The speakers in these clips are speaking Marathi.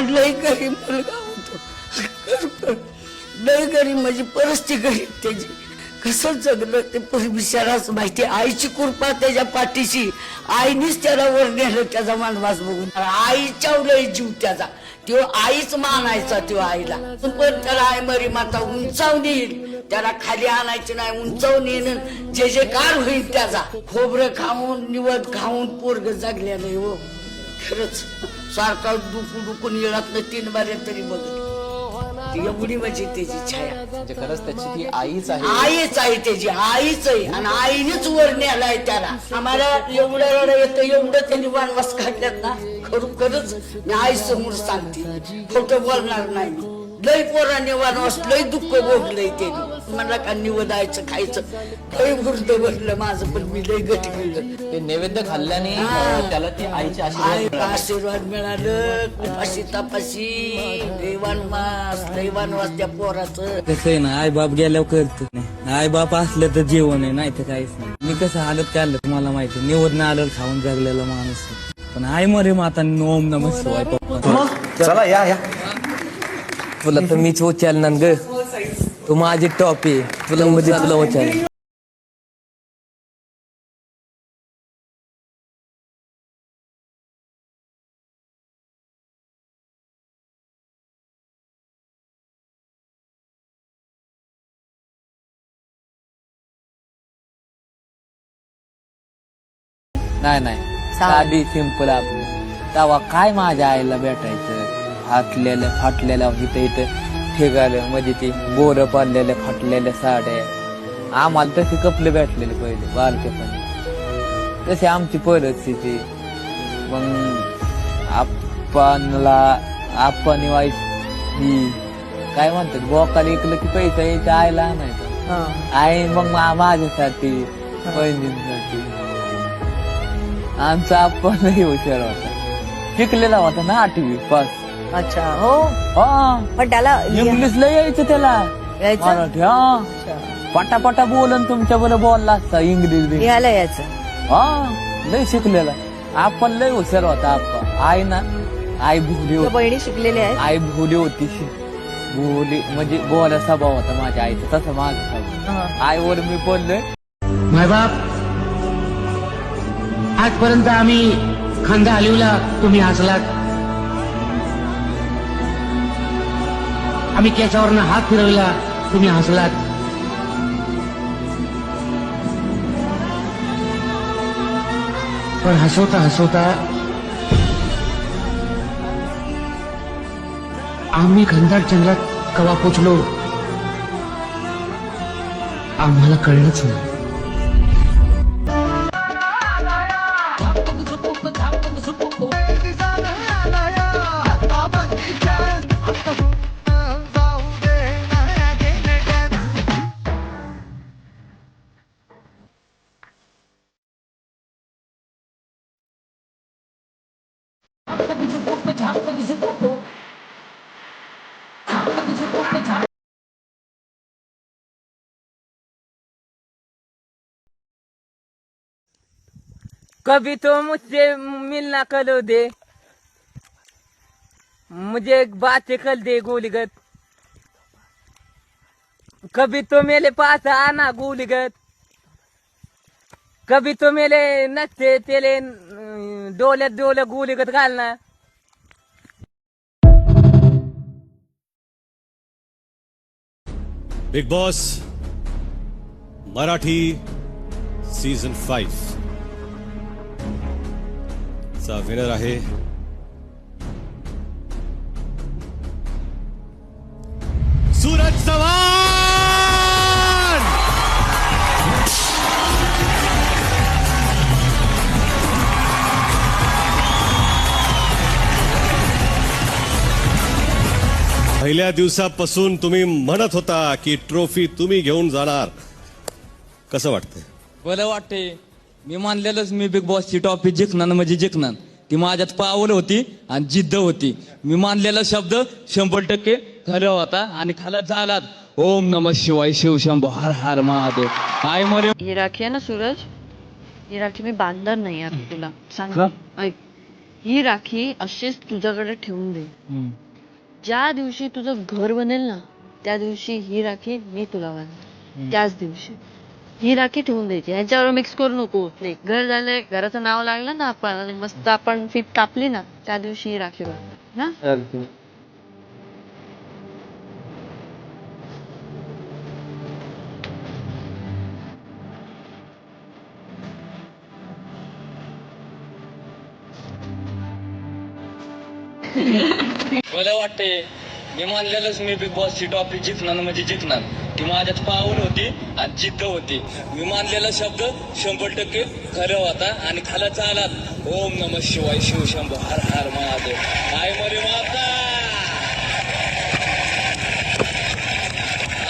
लई गरीब मुलगा होतो. लय गरीब म्हणजे परिस्थिती गरीब त्याची. कसं जगलं ते बिचाराच माहिती आईची कृपा त्याच्या पाठीशी. आईनीच त्याला वर नेलं त्याचा मानवास बघून. आईच्या लय जीव त्याचा. तो आईच मानायचा तो आईला. पण त्याला आई मरी माता उंचावून येईल. त्याला खाली आणायची नाही उंचावून येणं जे जे कार होईल त्याचा. खोबरं खाऊन निवड खाऊन पोरग जगलेलं हो. खरंच सारखा दुखू दुखून येळात तीन बाऱ्या तरी बघत ती एवढी म्हणजे त्याची छाया. म्हणजे खरंच त्याची ती आईच आहे. आईच आहे त्याची आईच आहे. आणि आईनेच वर नेलाय त्याला. आम्हाला एवढं रडं येतं एवढं त्यांनी वनवास काढल्यात ना खरोखरच मी आई समोर सांगते. खोटं बोलणार नाही लय पोराने वनवास लय दुःख भोगलंय त्यांनी. मला का निवदायचं खायचं. लय वृद्ध भरलं माझं पण मी लय गटी मिळलं ते नैवेद्य खाल्ल्याने. अं, त्याला ती आईची आशीर्वाद आई मिळाले. आशीर्वाद मिळालं. उपाशी तापाशी. लय वनवास लय वनवास त्या पोराचं. कसं आहे ना आई बाप गेल्यावर करत नाही. आई बाप असलं तर जेवण आहे नाही तर काहीच नाही. मी कसं हालत काढलं तुम्हाला माहिती निवडणं आलं खाऊन जगलेला माणूस आहे. पण आई मरे माता ओम नम शिवाय. पप्पा चला या या. तुला तर मीच उचलणार ग. तू माझी टॉप. तुला म्हणजे तुला उचल नाही नाही. साधी सिंपल आपली. तेव्हा काय माझ्या आईला भेटायचं? फाटलेल्या फाटलेल्या इथं इथं. ठेगालं म्हणजे ती बोर पाडलेल्या फाटलेल्या साड्या. आम्हाला तसे कपडे भेटलेले पहिले बालकेपणी. तशी आमची परिस्थिती. मग आपणला आपण वाईट ही काय म्हणतात बोकाला इकलं की पैसा यायचा आईला आणायचा. आई मग माझ्यासाठी बहिणींसाठी. आमचा आपण हुशार होता. शिकलेला होता ना आठवी पास. अच्छा हो. हा. पण त्याला इंग्लिशला यायचं त्याला. यायचं? मराठी हा. अच्छा. पटापटा बोलन तुमच्या बरोबर बोलला असता इंग्लिश बी. लिहायला यायचं. हा लय शिकलेला. आपण लय हुशार होता आपण. आई ना आई भोली तुझ्या होती. बहिणी शिकलेल्या आहेत? आई भोली होती. शि- भोली म्हणजे बोला स्वभाव होता माझ्या आईचा तसं माझा. आईवर मी बोललोय. मायबाप आजपर्यंत आम्ही खांदा हलविला तुम्ही हसलात. आम्ही केसावरनं हात फिरवला तुम्ही हसलात. पण हसवता हसवता आम्ही घनदाट जंगलात कवा पोचलो? आम्हाला कळलंच नाही. कभी तो मुझसे मिलना कलो दे। मुझे एक बात कर दे गोलीगत। कभी तो मेरे पास आना गोलीगत। कभी तो मेरे नसते तेरे डोल्यात डोल्या गोलीगत घालना Bigg Boss Marathi season five चा विनर आहे. सूरज चव्हाण! पहिल्या दिवसापासून तुम्ही म्हणत होता की ट्रॉफी तुम्ही घेऊन जाणार. कसं वाटतंय? बरं वाटते मी मानलेलंच मी बिग बॉसची टॉपिक जिंकणार म्हणजे जिंकणार. ती माझ्यात पावल होती आणि जिद्द होती. मी मानलेला शब्द शंभर टक्के खरं होता आणि खाला झालात. ओम नम शिवाय शिवशंभो हर हर महादेव. आय मरे ही राखी आहे ना सूरज? ही राखी मी बांधणार नाही आता तुला. सांग. का? ऐक. ही राखी अशीच तुझ्याकडे ठेवून दे. ज्या दिवशी तुझं घर बनेल ना त्या दिवशी ही राखी मी तुला बांधेन त्याच दिवशी. ही राखी ठेवून द्यायची. ह्याच्यावर मिक्स करू नको. नाही घर झालंय घराचं नाव लागलं ना आपण आणि मस्त आपण फीत कापली ना त्या दिवशी ही राखी बांध ना मला वाटतंय मी मानलेलंच मी बिग बॉसची टॉपिक जिंकणार म्हणजे जिंकणार. ती माझ्यात पाहून होती आणि जिद्द होती. मी मानलेला शब्द शंभर टक्के खरं होता आणि खाला चालात. ओम नम शिवाय शिव शंभर हर हर महादेव. काय मरे माता!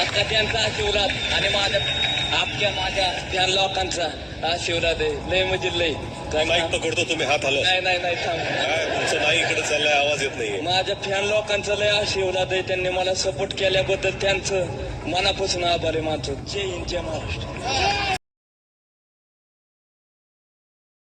आता त्यांचा आशीर्वाद आणि माझ्या आपल्या माझ्या त्या लोकांचा आशीर्वाद आहे. लय म्हणजे लय. माईक पकडतो तुम्ही हात हलव नाही नाही नाही थांब. काय तुमचं माईक इकडे चाललंय आवाज येत नाहीये. माझ्या फॅन लोकांचा लय आशीर्वाद आहे त्यांनी मला सपोर्ट केल्याबद्दल त्यांचं मनापासून आभार आहे मानतो जय हिंद जय महाराष्ट्र.